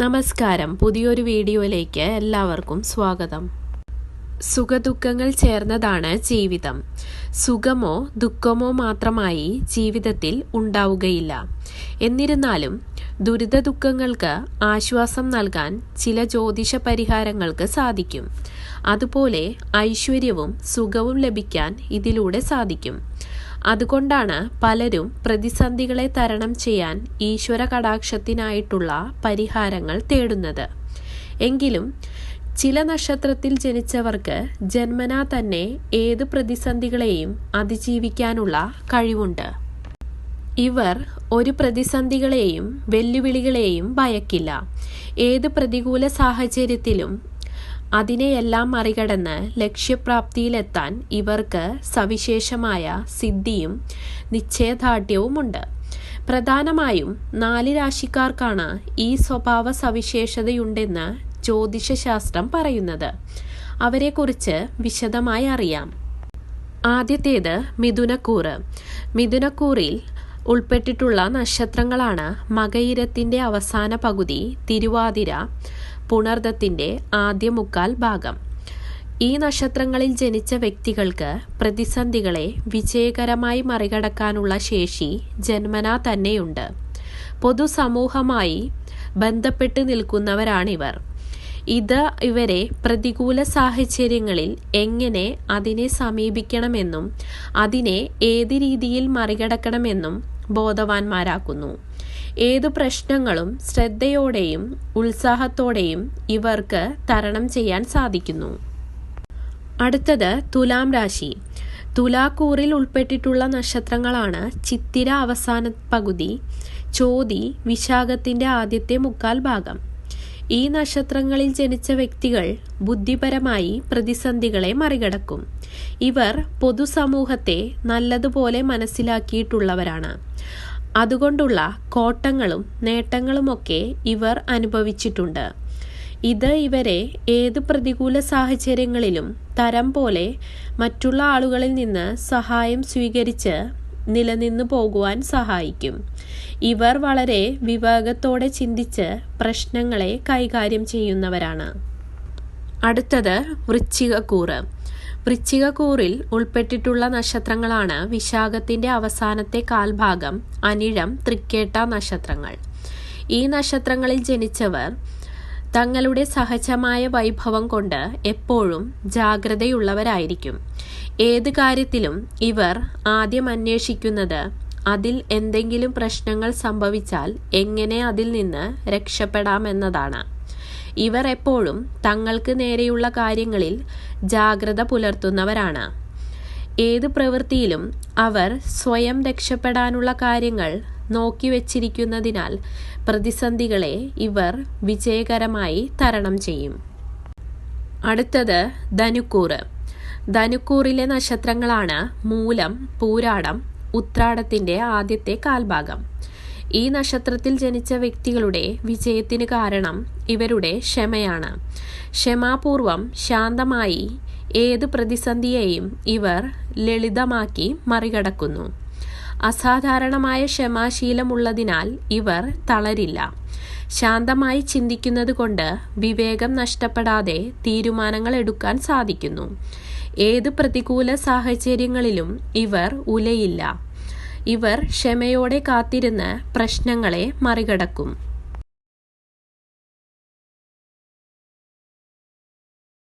നമസ്കാരം. പുതിയൊരു വീഡിയോയിലേക്ക് എല്ലാവർക്കും സ്വാഗതം. സുഖദുഃഖങ്ങൾ ചേർന്നതാണ് ജീവിതം. സുഖമോ ദുഃഖമോ മാത്രമായി ജീവിതത്തിൽ ഉണ്ടാവുകയില്ല. എന്നിരുന്നാലും ദുരിത ദുഃഖങ്ങൾക്ക് ആശ്വാസം നൽകാൻ ചില ജ്യോതിഷ പരിഹാരങ്ങൾക്ക് സാധിക്കും. അതുപോലെ ഐശ്വര്യവും സുഖവും ലഭിക്കാൻ ഇതിലൂടെ സാധിക്കും. അതുകൊണ്ടാണ് പലരും പ്രതിസന്ധികളെ തരണം ചെയ്യാൻ ഈശ്വര കടാക്ഷത്തിനായിട്ടുള്ള പരിഹാരങ്ങൾ തേടുന്നത്. എങ്കിലും ചില നക്ഷത്രത്തിൽ ജനിച്ചവർക്ക് ജന്മനാ തന്നെ ഏത് പ്രതിസന്ധികളെയും അതിജീവിക്കാനുള്ള കഴിവുണ്ട്. ഇവർ ഒരു പ്രതിസന്ധികളെയും വെല്ലുവിളികളെയും ഭയക്കില്ല. ഏത് പ്രതികൂല സാഹചര്യത്തിലും അതിനെയെല്ലാം മറികടന്ന് ലക്ഷ്യപ്രാപ്തിയിലെത്താൻ ഇവർക്ക് സവിശേഷമായ സിദ്ധിയും നിശ്ചയദാർഢ്യവുമുണ്ട്. പ്രധാനമായും നാല് രാശിക്കാർക്കാണ് ഈ സ്വഭാവ സവിശേഷതയുണ്ടെന്ന് ജ്യോതിഷശാസ്ത്രം പറയുന്നത്. അവരെക്കുറിച്ച് വിശദമായി അറിയാം. ആദ്യത്തേത് മിഥുനക്കൂറ്. മിഥുനക്കൂറിൽ ഉൾപ്പെട്ടിട്ടുള്ള നക്ഷത്രങ്ങളാണ് മകയിരത്തിന്റെ അവസാന പകുതി തിരുവാതിര പുണർദത്തിന്റെ ആദ്യ മുക്കാൽ ഭാഗം. ഈ നക്ഷത്രങ്ങളിൽ ജനിച്ച വ്യക്തികൾക്ക് പ്രതിസന്ധികളെ വിജയകരമായി മറികടക്കാനുള്ള ശേഷി ജന്മനാ തന്നെയുണ്ട്. പൊതുസമൂഹമായി ബന്ധപ്പെട്ട് നിൽക്കുന്നവരാണിവർ. ഇത് ഇവരെ പ്രതികൂല സാഹചര്യങ്ങളിൽ എങ്ങനെ അതിനെ സമീപിക്കണമെന്നും അതിനെ ഏത് രീതിയിൽ മറികടക്കണമെന്നും ബോധവാന്മാരാക്കുന്നു. ഏതു പ്രശ്നങ്ങളും ശ്രദ്ധയോടെയും ഉത്സാഹത്തോടെയും ഇവർക്ക് തരണം ചെയ്യാൻ സാധിക്കുന്നു. അടുത്തത് തുലാം രാശി. തുലാക്കൂറിൽ ഉൾപ്പെട്ടിട്ടുള്ള നക്ഷത്രങ്ങളാണ് ചിത്തിര അവസാന പകുതി ചോതി വിശാഖത്തിന്റെ ആദ്യത്തെ മുക്കാൽ ഭാഗം. ഈ നക്ഷത്രങ്ങളിൽ ജനിച്ച വ്യക്തികൾ ബുദ്ധിപരമായി പ്രതിസന്ധികളെ മറികടക്കും. ഇവർ പൊതുസമൂഹത്തെ നല്ലതുപോലെ മനസ്സിലാക്കിയിട്ടുള്ളവരാണ്. അതുകൊണ്ടുള്ള കോട്ടങ്ങളും നേട്ടങ്ങളുമൊക്കെ ഇവർ അനുഭവിച്ചിട്ടുണ്ട്. ഇത് ഇവരെ ഏത് പ്രതികൂല സാഹചര്യങ്ങളിലും തരം പോലെ മറ്റുള്ള ആളുകളിൽ നിന്ന് സഹായം സ്വീകരിച്ച് നിലനിന്നു പോകുവാൻ സഹായിക്കും. ഇവർ വളരെ വിവേകത്തോടെ ചിന്തിച്ച് പ്രശ്നങ്ങളെ കൈകാര്യം ചെയ്യുന്നവരാണ്. അടുത്തത് വൃശ്ചികക്കൂറ്. വൃശ്ചികക്കൂറിൽ ഉൾപ്പെട്ടിട്ടുള്ള നക്ഷത്രങ്ങളാണ് വിശാഖത്തിന്റെ അവസാനത്തെ കാൽഭാഗം അനിഴം തൃക്കേട്ട നക്ഷത്രങ്ങൾ. ഈ നക്ഷത്രങ്ങളിൽ ജനിച്ചവർ തങ്ങളുടെ സഹജമായ വൈഭവം കൊണ്ട് എപ്പോഴും ജാഗ്രതയുള്ളവരായിരിക്കും. ഏത് കാര്യത്തിലും ഇവർ ആദ്യം അന്വേഷിക്കുന്നത് അതിൽ എന്തെങ്കിലും പ്രശ്നങ്ങൾ സംഭവിച്ചാൽ എങ്ങനെ അതിൽ നിന്ന് രക്ഷപ്പെടാമെന്നതാണ്. ഇവർ എപ്പോഴും തങ്ങൾക്ക് നേരെയുള്ള കാര്യങ്ങളിൽ ജാഗ്രത പുലർത്തുന്നവരാണ്. ഏത് പ്രവൃത്തിയിലും അവർ സ്വയം രക്ഷപ്പെടാനുള്ള കാര്യങ്ങൾ നോക്കി വച്ചിരിക്കുന്നതിനാൽ പ്രതിസന്ധികളെ ഇവർ വിജയകരമായി തരണം ചെയ്യും. അടുത്തത് ധനുക്കൂറ്. ധനുക്കൂറിലെ നക്ഷത്രങ്ങളാണ് മൂലം പൂരാടം ഉത്രാടത്തിന്റെ ആദ്യത്തെ കാൽഭാഗം. ഈ നക്ഷത്രത്തിൽ ജനിച്ച വ്യക്തികളുടെ വിജയത്തിന് കാരണം ഇവരുടെ ക്ഷമയാണ്. ക്ഷമാപൂർവം ശാന്തമായി ഏത് പ്രതിസന്ധിയെയും ഇവർ ലളിതമാക്കി മറികടക്കുന്നു. അസാധാരണമായ ക്ഷമാശീലമുള്ളതിനാൽ ഇവർ തളരില്ല. ശാന്തമായി ചിന്തിക്കുന്നത് കൊണ്ട് വിവേകം നഷ്ടപ്പെടാതെ തീരുമാനങ്ങൾ എടുക്കാൻ സാധിക്കുന്നു. ഏത് പ്രതികൂല സാഹചര്യങ്ങളിലും ഇവർ ഉലയില്ല. ഇവർ ക്ഷമയോടെ കാത്തിരുന്ന് പ്രശ്നങ്ങളെ മറികടക്കും